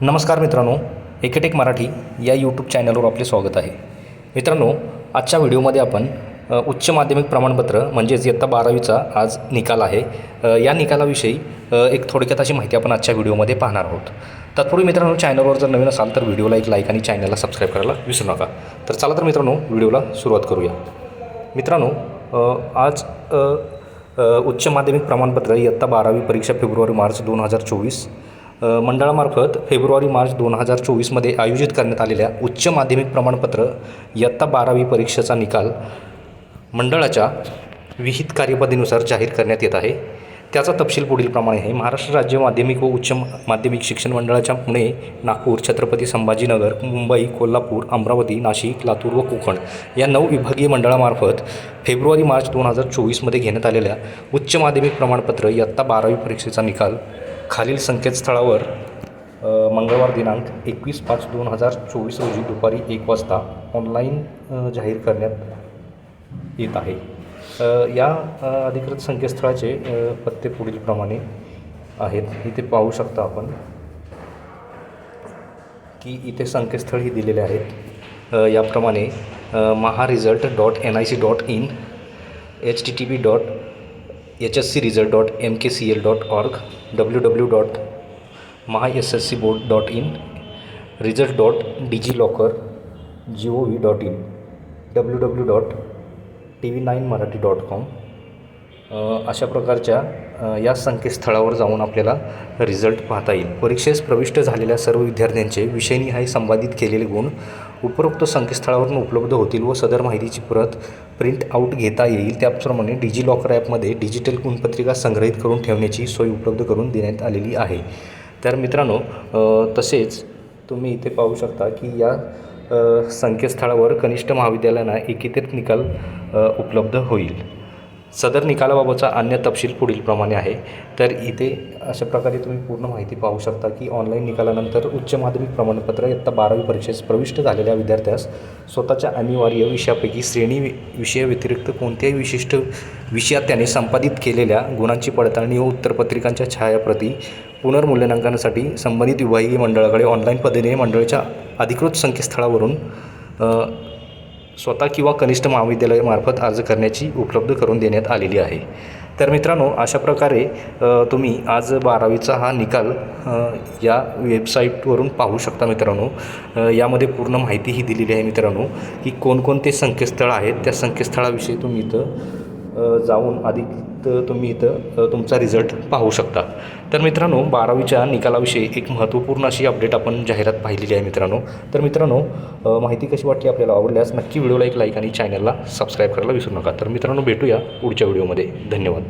नमस्कार मित्रांनो एकेटेक मराठी या यूट्यूब चॅनलवर आपले स्वागत आहे. मित्रांनो आजच्या व्हिडिओमध्ये आपण उच्च माध्यमिक प्रमाणपत्र म्हणजेच इयत्ता बारावीचा आज निकाल आहे. या निकालाविषयी एक थोडक्यात अशी माहिती आपण आजच्या व्हिडिओमध्ये पाहणार आहोत. तत्पूर्वी मित्रांनो चॅनलवर जर नवीन असाल तर व्हिडिओला एक लाईक आणि चॅनलला सबस्क्राईब करायला विसरू नका. तर चला तर मित्रांनो व्हिडिओला सुरुवात करूया. मित्रांनो आज उच्च माध्यमिक प्रमाणपत्र इयत्ता बारावी परीक्षा फेब्रुवारी मार्च दोन हजार चोवीस मंडळामार्फत फेब्रुवारी मार्च दोन हजार चोवीसमध्ये आयोजित करण्यात आलेल्या उच्च माध्यमिक प्रमाणपत्र इयत्ता बारावी परीक्षेचा निकाल मंडळाच्या विहित कार्यपद्धतीनुसार जाहीर करण्यात येत आहे. त्याचा तपशील पुढीलप्रमाणे आहे. महाराष्ट्र राज्य माध्यमिक व उच्च माध्यमिक शिक्षण मंडळाच्या पुणे नागपूर छत्रपती संभाजीनगर मुंबई कोल्हापूर अमरावती नाशिक लातूर व कोकण या नऊ विभागीय मंडळामार्फत फेब्रुवारी मार्च दोन हजार चोवीसमध्ये घेण्यात आलेल्या उच्च माध्यमिक प्रमाणपत्र इयत्ता बारावी परीक्षेचा निकाल खालील संकेतस्थळावर मंगळवार दिनांक एकवीस पाच दोन हजार चोवीस रोजी दुपारी एक वाजता ऑनलाईन जाहीर करण्यात येत आहे. या अधिकृत संकेतस्थळाचे पत्ते पुढीलप्रमाणे आहेत. इथे पाहू शकता आपण की इथे संकेतस्थळही दिलेले आहेत. याप्रमाणे Maha result dot N I C dot in H T T P dot H S C result dot M K C L dot org W W dot Maha S S C board dot in result dot digi locker G O V dot in W W dot T V nine Marathi dot com अशा प्रकारच्या या संकेतस्थळावर जाऊन आपल्याला result पाहता येईल. परीक्षेस प्रविष्ट झालेल्या सर्व विद्यार्थ्यांचे विषयनिहाय संपादित केलेले गुण उपरोक्त संकेतस्थळावरून उपलब्ध होतील व सदर माहितीची प्रत प्रिंट आऊट घेता येईल. त्याचप्रमाणे डिजी लॉकर ॲपमध्ये डिजिटल गुणपत्रिका संग्रहित करून ठेवण्याची सोय उपलब्ध करून देण्यात आलेली आहे. तर मित्रांनो तसेच तुम्ही इथे पाहू शकता की या संकेतस्थळावर कनिष्ठ महाविद्यालयांना एकीकृत निकाल उपलब्ध होईल. सदर निकालाबाबतचा अन्य तपशील पुढीलप्रमाणे आहे. तर इथे अशा प्रकारे तुम्ही पूर्ण माहिती पाहू शकता की ऑनलाईन निकालानंतर उच्च माध्यमिक प्रमाणपत्र इयत्ता बारावी परीक्षेस प्रविष्ट झालेल्या विद्यार्थ्यास स्वतःच्या अनिवार्य विषयापैकी श्रेणी वि- विषयाव्यतिरिक्त कोणत्याही विशिष्ट विषयात त्याने संपादित केलेल्या गुणांची पडताळणी व उत्तरपत्रिकांच्या छायाप्रती पुनर्मूल्यांकनासाठी संबंधित विभागीय मंडळाकडे ऑनलाईन पद्धतीने मंडळाच्या अधिकृत संकेतस्थळावरून स्वतः किंवा कनिष्ठ महाविद्यालयामार्फत अर्ज करण्याची उपलब्ध करून देण्यात आलेली आहे. तर मित्रांनो अशा प्रकारे तुम्ही आज बारावीचा हा निकाल या वेबसाईटवरून पाहू शकता मित्रांनो. यामध्ये पूर्ण माहितीही दिलेली आहे मित्रांनो की कोणकोणते संकेतस्थळ आहेत. त्या संकेतस्थळाविषयी तुम्ही इथं जाऊन अधिक तुम्ही इथं तुमचा रिझल्ट पाहू शकता. तर मित्रांनो बारावीच्या निकालाविषयी एक महत्त्वपूर्ण अशी अपडेट आपण जाहिरात पाहिलेली आहे मित्रांनो. तर मित्रांनो माहिती कशी वाटली आपल्याला आवडल्यास नक्की व्हिडिओला एक लाईक आणि चॅनलला सबस्क्राईब करायला विसरू नका. तर मित्रांनो भेटूया पुढच्या व्हिडिओमध्ये धन्यवाद.